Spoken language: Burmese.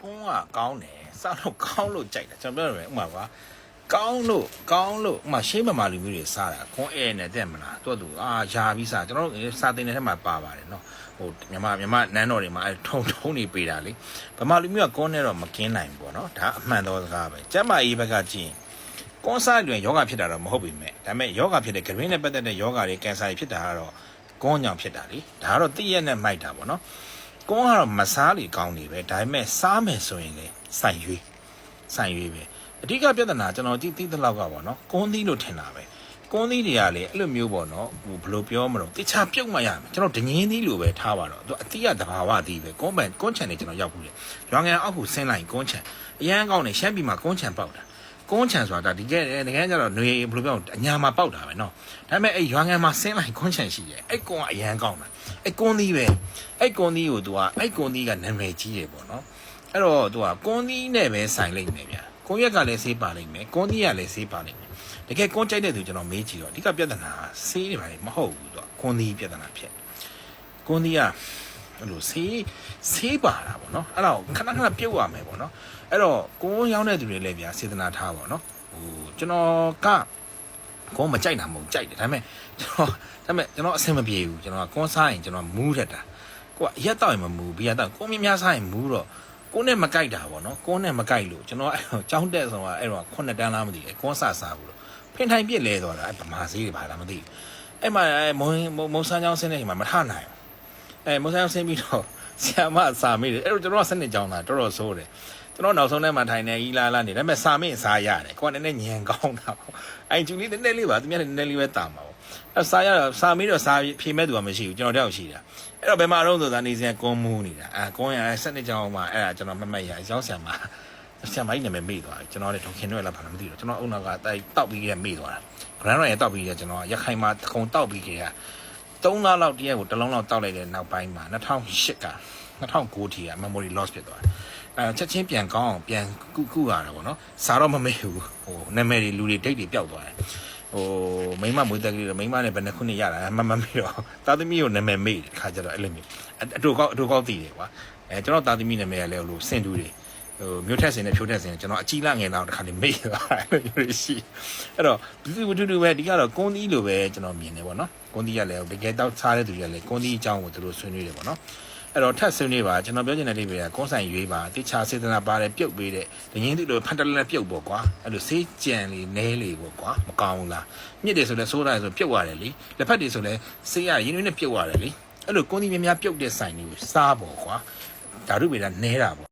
ကွန်းကကောင်းတယ်စားလို့ကောင်းလို့ကြိုက်တယ်ကျွန်တော်ပြောရမယ်ဥပမာပါကောင်းလို့ကောင်းလို့ဥပမာရှေးမမာလူမျိုးတွေစားတာခွန်းအဲနဲ့တဲ့မလားတွတ်သူအာယာပြီးစားကျွန်တော်တို့စားတင်တဲ့ထဲမှာပါပါတယ်နော်ဟိုမြန်မာမြန်မာနန်းတော်တွေမှာအဲထုံထုံနေပေးတာလေဗမာလူမျိုးကကွန်းနဲ့တော့မကင်းနိုင်ဘူးပေါ့နော်ဒါအမှန်တော်စကားပဲကျမ်းမာရေးဘက်ကကြည့်ရင်ကွန်ဆာတွင်ယောဂဖြစ်တာတော့မဟုတ်ပေမဲ့ဒါပေမဲ့ယောဂဖြစ်တဲ့ဂရင်းနဲ့ပတ်သက်တဲ့ယောဂတွေကင်ဆာတွေဖြစ်တာကတော့ကွန်းကြောင့်ဖြစ်တာလေဒါကတော့တည့်ရက်နဲ့မိုက်တာပေါ့နော် ကွန်းကတော့မစားလေကောင်းနေပဲဒါပေမဲ့စားမယ်ဆိုရင်လေစိုင်ရွေးစိုင်ရွေးပဲအဓိကပြဿနာကျွန်တော်ကြည့်သိတဲ့လောက်ကပေါ့နော်ကွန်းသီးလို့ထင်တာပဲကွန်းသီးတွေကလေအဲ့လိုမျိုးပေါ့နော်ဟိုဘယ်လိုပြောမလို့တခြားပြုတ်မှရမယ်ကျွန်တော်ဒငင်းသီးလို့ပဲထားပါတော့သူအတိအတဘာဝသီးပဲကွန်းပန်ကွန်းချန်နေကျွန်တော်ရောက်ဘူးလေရွာငံအောက်ကိုဆင်းလိုက်ကွန်းချန်အရန်ကောင်းနေရှမ်းပြည်မှာကွန်းချန်ပေါက်တာ ကွန်းချံဆိုတာဒီကဲတကယ်ကျတော့ຫນွေဘယ်လိုပြောလဲအညာမှာပေါက်တာပဲเนาะဒါပေမဲ့အဲ့ရွာငံမှာဆင်းလိုက်ကွန်းချံရှိတယ်အဲ့ကွန်းကအရန်ကောင်းတာအဲ့ကွန်းသီးပဲအဲ့ကွန်းသီးကိုသူကအဲ့ကွန်းသီးကနာမည်ကြီးတယ်ပေါ့เนาะအဲ့တော့သူကကွန်းသီးနဲ့ပဲဆိုင်လိုက်မယ်ဗျာကွန်းရက်ကလည်းဆေးပါလိုက်မယ်ကွန်းသီးကလည်းဆေးပါလိုက်မယ်တကယ်ကွန်းကြိုက်တဲ့သူကျွန်တော်မေးကြည့်တော့အဓိကပြဿနာဆေးတွေပါလေမဟုတ်ဘူးသူကကွန်းသီးပြဿနာဖြစ်ကွန်းသီးက အဲ့လိုဆေးဆေးပါတာပေါ့နော်အဲ့တော့ခဏခဏပြုတ်ရမယ်ပေါ့နော်အဲ့တော့ကိုယ်ရောင်းတဲ့သူတွေလည်းဗျာစေတနာထားပါနော်ဟိုကျွန်တော်ကကိုမကြိုက်တာမဟုတ်ကြိုက်တယ်ဒါပေမဲ့ကျွန်တော်ဒါပေမဲ့ကျွန်တော်အဆင်မပြေဘူးကျွန်တော်ကကွန်းစားရင်ကျွန်တော်မူးတတ်တာကိုကအရက်တော့ရင်မမူးဘီယာတော့ကိုမြများစားရင်မူးတော့ကိုနဲ့မကြိုက်တာဗောနော်ကိုနဲ့မကြိုက်လို့ကျွန်တော်အဲ့တော့ကြောင်းတက်ဆိုတာအဲ့တော့ခုနှစ်တန်းလားမသိဘူးကွန်းစားစားဘူးလို့ဖင်ထိုင်ပြစ်လဲသွားတာအဲ့ဗမာစေးတွေပါလားမသိဘူးအဲ့မှာအဲ့မုံမုံဆန်းချောင်းဆင်းနေမှာမထနိုင်ဘူး အဲ့မုံဆန်းချောင်းဆင်းပြီးတော့ဆရာမစာမေးတယ်အဲ့တော့ကျွန်တော်ကစနစ်ကြောင်းတာတော်တော်ဆိုးတယ်ကျွန်တော်နောက်ဆုံးထဲမှာထိုင်နေကြီးလာလာနေဒါပေမဲ့စာမင်းစားရတယ်ကိုကနည်းနည်းညံကောင်းတာပေါ့အိုင်ကျူလေးနည်းနည်းလေးပါသူများလည်းနည်းနည်းလေးပဲတာမှာပေါ့အဲစာရတော့စာမင်းတော့စာဖြေမဲ့သူကမရှိဘူးကျွန်တော်တယောက်ရှိတာအဲ့တော့ဘယ်မှာတော့ဆိုတာနေစင်ကွန်မူးနေတာအဲကွန်ရစနစ်ကြောင်းမှာအဲ့ဒါကျွန်တော်မမတ်ရရောက်ဆံမှာဆံမိုင်းနာမည်မေ့သွားတယ်ကျွန်တော်လည်းဒေါခင်ရွက်လာပါလားမသိဘူးကျွန်တော်အုံနောက်ကတိုက်တောက်ပြီးရမေ့သွားတာဂရန်ရောရဲ့တောက်ပြီးရကျွန်တော်ရခိုင်မှာတခုံတောက်ပြီးကြရ 3လလောက်တရက်ကိုတစ်လုံးလောက်တောက်လိုက်တဲ့နောက်ပိုင်းမှာ2008က2009ထိက memory loss ဖြစ်သွားတယ်အဲချက်ချင်းပြန်ကောင်းအောင်ပြန်ကုကုရတာပေါ့နော်စားတော့မမေ့ဘူးဟိုနာမည်တွေလူတွေဒိတ်တွေပျောက်သွားတယ်ဟိုမိမမွေးတက်ကလေးတော့မိမနဲ့ဘယ်နှခုနှစ်ရတာမမမေ့တော့တာသမီကိုနာမည်မေ့တယ်ခါကြတော့အဲ့လိုမျိုးအတူကောက်အတူကောက်တည်တယ်ကွာအဲကျွန်တော်တာသမီနာမည်ကလည်းလို့စင်တူတွေ ဟိုမြို့ထက်စင်နဲ့ဖြိုးထက်စင်ကျွန်တော်အကြီးလာငယ်တော့တခါနေမေ့သွားတယ်အဲ့လိုရှိအဲ့တော့ဒီလိုတူတူပဲဒီကတော့ကွန်သီးလိုပဲကျွန်တော်မြင်တယ်ပေါ့နော်ကွန်သီးကလည်းတကယ်တော့စားတဲ့သူတွေကလည်းကွန်သီးအကြောင်းကိုသူတို့ဆွေးနွေးတယ်ပေါ့နော်အဲ့တော့ထပ်ဆွေးနွေးပါကျွန်တော်ပြောချင်တဲ့လေးပဲကွန်ဆိုင်ရွေးပါတိချာစေတနာပါတယ်ပြုတ်ပေးတဲ့ဒငင်းသူတို့ဖန်တလနဲ့ပြုတ်ပေါ့ကွာအဲ့လိုစေးကြံလေးနဲလေးပေါ့ကွာမကောင်းဘူးလားမြစ်တယ်ဆိုလဲဆိုးတယ်ဆိုပြုတ်ရတယ်လေလက်ဖက်တွေဆိုလဲစေးရရင်းနှီးနဲ့ပြုတ်ရတယ်လေအဲ့လိုကွန်ဒီများများပြုတ်တဲ့ဆိုင်လေးကိုစားပေါ့ကွာဓာတုပေတာနဲတာပေါ့